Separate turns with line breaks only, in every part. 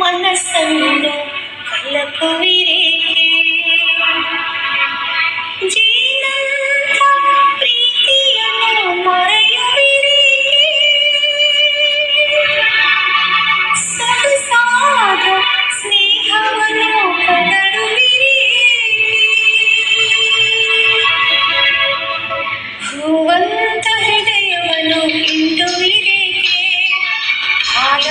மனசந்த கலப்புவிரே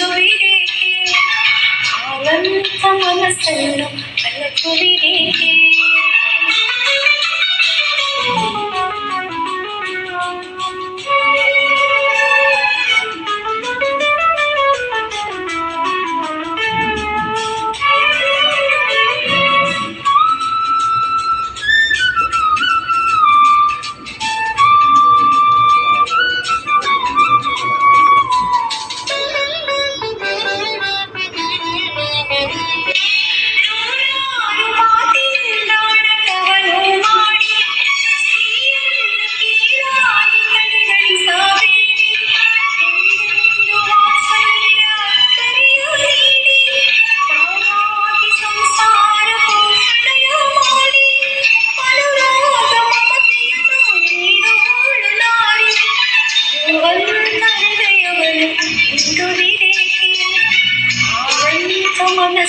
പലക്കുവിരേക്ക് അനന്ത മനസ്സെല്ലാം പലക്കുവിരേക്ക്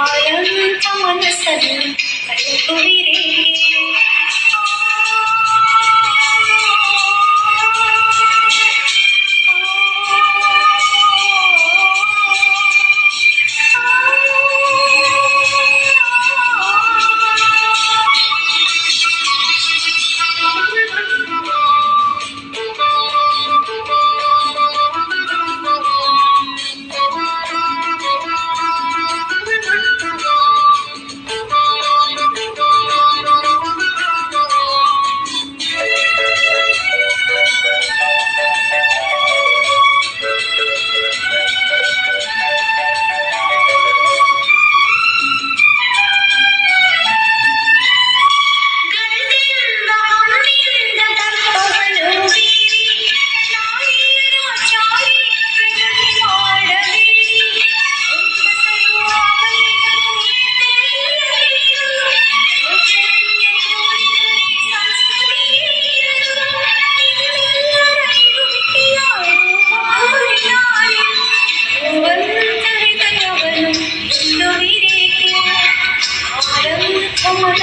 ఆనంద మనసది పలుకు విరే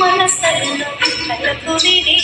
ಮನಸ್ಸನ್ನು ಕಲಕುವಿರಿ